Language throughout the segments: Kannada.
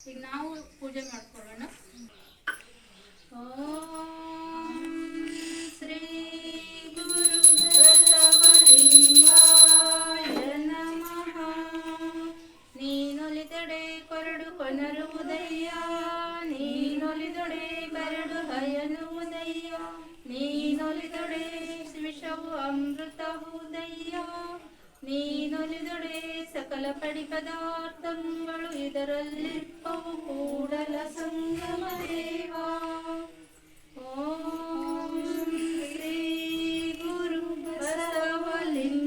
ಈಗ ನಾವು ಪೂಜೆ ಮಾಡ್ಕೊಳ್ಳೋಣ. ಶ್ರೀ ಗುರು ಬಸವಲಿಂಗಾಯ ನಮಃ ನೀನೊಲಿದೊಡೆ ಕೊರಡು ಕೊನರುವುದಯ್ಯ ನೀನೊಲಿದೊಡೆ ಹಯನು ಉದಯ್ಯ ನೀನೊಲಿದೊಡೆ ವಿಷವು ಅಮೃತವುದಯ್ಯ ನೀನೊಲಿದೊಡೆ ನೀ ಪದಾರ್ಥಗಳು ಇದರಲ್ಲಿಪ್ಪವು ಕೂಡಲ ಸಂಗಮ ದೇವಾ. ಓಂ ಶ್ರೀ ಗುರು ಬಸವಲಿಂಗಾಯ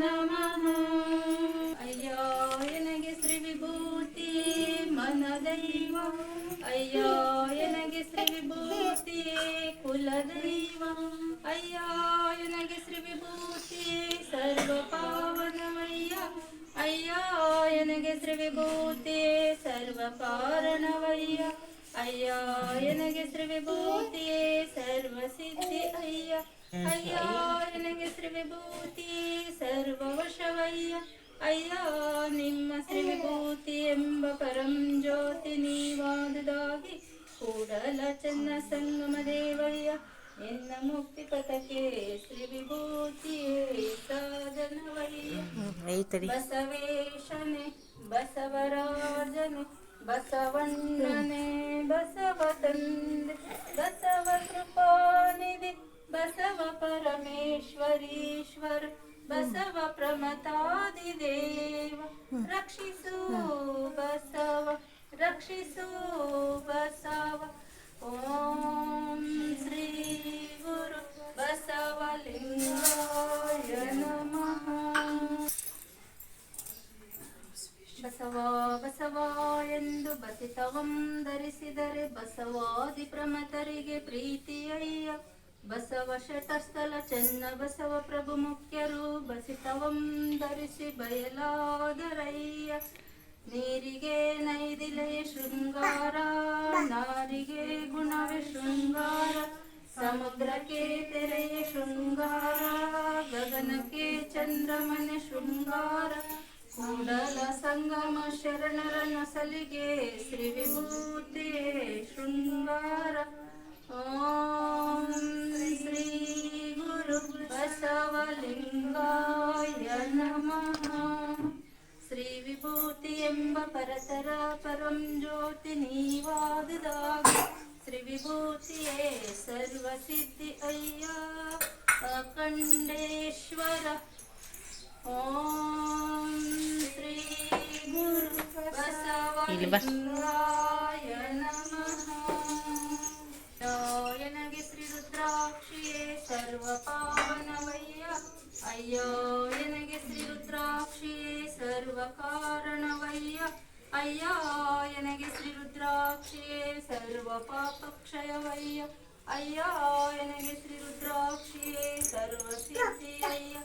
ನಮಃ. ಅಯ್ಯೋ, ಎನಗೆ ಶ್ರೀ ವಿಭೂತಿ ಮನದೈವ ಅಯ್ಯೋ, ಎನಗೆ ಶ್ರೀ ವಿಭೂತಿ ಕುಲದೈವ ಅಯ್ಯೋ, ಎನಗೆ ಶ್ರೀ ವಿಭೂತಿ ಸರ್ವ ಅಯ್ಯೋ ಎನಗೆ ಶ್ರೀ ವಿಭೂತಿಯೇ ಸರ್ವ ಕಾರಣವಯ್ಯ ಅಯ್ಯೋ ಎನಗೆ ಶ್ರೀ ವಿಭೂತಿಯೇ ಸರ್ವ ಸಿದ್ಧಿ ಅಯ್ಯ ಅಯ್ಯೋ ಎನಗೆ ಶ್ರೀ ವಿಭೂತಿಯೇ ಸರ್ವ ವಶವಯ್ಯ ಅಯ್ಯೋ ನಿಮ್ಮ ಶ್ರೀ ವಿಭೂತಿ ಎಂಬ ಪರಂ ಜ್ಯೋತಿ ನೀವಾದುದಾಗಿ ಕೂಡಲ ಚನ್ನ ಸಂಗಮ ದೇವಯ್ಯ ಎನ್ನ ಮುಕ್ತಿ ಪಥಕ್ಕೆ ಶ್ರೀ ವಿಭೂತಿಯೇ ಸಾಧನವಯ್ಯ ಐತಡಿ ಬಸವೇಶನೆ ಬಸವರಾಜನೆ ಬಸವಣ್ಣನೆ ಬಸವ ತಂದೆ ಬಸವ ಕೃಪಾನಿಧಿ ಬಸವ ಪರಮೇಶ್ವರೀಶ್ವರ ಬಸವ ಪ್ರಮತಾದಿ ದೇವ ರಕ್ಷಿಸು ಬಸವ ರಕ್ಷಿಸು ಬಸವ ಬಸವ ಎಂದು ಬಸಿತವಂ ಧರಿಸಿದರೆ ಬಸವಾದಿ ಪ್ರಮತರಿಗೆ ಪ್ರೀತಿಯಯ್ಯ. ಬಸವ ಶಟಸ್ಥಲ ಚೆನ್ನ ಬಸವ ಪ್ರಭು ಮುಖ್ಯರು ಬಸಿತವಂ ಧರಿಸಿ ಬಯಲಾದರಯ್ಯ. ನೀರಿಗೆ ನೈದಿಲೆಯ ಶೃಂಗಾರ, ನಾರಿಗೆ ಗುಣವೇ ಶೃಂಗಾರ. ಸಮುದ್ರಕ್ಕೆ ತೆರೆಯ ಶೃಂಗಾರ, ಗಗನಕ್ಕೆ ಚಂದ್ರಮನೆ ಶೃಂಗಾರ. ಕೂಡಲ ಸಂಗಮ ಶರಣರ ನಸಲಿಗೆ ಶ್ರೀ ವಿಭೂತಿ ಶೃಂಗಾರ ಓಂ ಶ್ರೀ ಗುರು ಬಸವಲಿಂಗಾಯ ನಮಃ. ಶ್ರೀ ವಿಭೂತಿ ಎಂಬ ಪರತರ ಪರಂ ಜ್ಯೋತಿ ನೀವಾದುದಾಗ ಶ್ರೀ ವಿಭೂತಿಯೇ ಸರ್ವ ಸಿದ್ಧಿ ಅಯ್ಯ ಅಖಂಡೇಶ್ವರ. ಓಂ ಇಲ್ಲಿ ಬಾ. ಅಯ್ಯೋ ಎನಗೆ ಶ್ರೀ ರುದ್ರಾಕ್ಷಿಯೇ ಸರ್ವ ಕಾರಣವಯ್ಯ ಅಯ್ಯೋ ನನಗೆ ಶ್ರೀ ರುದ್ರಾಕ್ಷಿಯೇ ಸರ್ವ ಪಾಪಕ್ಷಯವಯ್ಯ ಅಯ್ಯೋ ನನಗೆ ಶ್ರೀ ರುದ್ರಾಕ್ಷಿಯೇ ಸರ್ವ ಸಿದ್ಧಿಯಯ್ಯ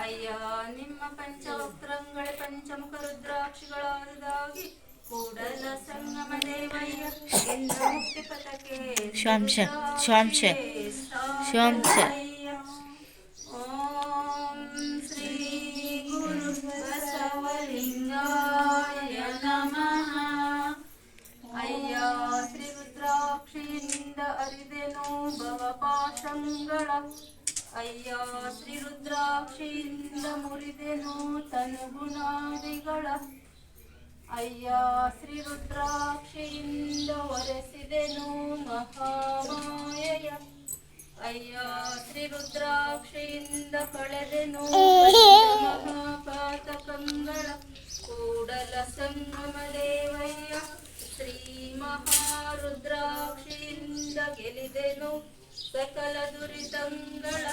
ಅಯ್ಯ ನಿಮ್ಮ ಪಂಚವಕ್ರಂಗಳೇ ಪಂಚಮುಖ ರುದ್ರಾಕ್ಷಿಗಳಾದುದಾಗಿ ಕೂಡಲ ಸಂಗಮ ದೇವಯ್ಯ ಎನ್ನ ಮುಕ್ತಿ ಪಥಕ್ಕೆ ಶ್ವಾಂಶ, ಶ್ವಾಂಶ, ಶ್ವಾಂಶ. ಓಂ ಶ್ರೀ ಗುರು ಬಸವಲಿಂಗಾಯ ನಮಃ ಅಯ್ಯ ಶ್ರೀ ರುದ್ರಾಕ್ಷಿಯಿಂದ ಅರಿದೆನು ಭವಪಾಶಂಗಳ ಅಯ್ಯ ಶ್ರೀ ರುದ್ರಾಕ್ಷಿಯಿಂದ ಮುರಿದೆನು ತನುಗುಣಾದಿಗಳ ಅಯ್ಯ, ಶ್ರೀ ರುದ್ರಾಕ್ಷಿಯಿಂದ ಒರೆಸಿದೆನು ಮಹಾಮಾಯಯ. ಅಯ್ಯ, ಶ್ರೀ ರುದ್ರಾಕ್ಷಿಯಿಂದ ಕಳೆದೆನು ಮಹಾಪಾತಕಂಗಳ ಕೂಡಲ ಸಂಗಮ ದೇವಯ್ಯ, ಶ್ರೀ ಮಹಾರುದ್ರಾಕ್ಷಿಯಿಂದ ಗೆಲಿದೆನು ಸಕಲ ದುರಿತಂಗಳ.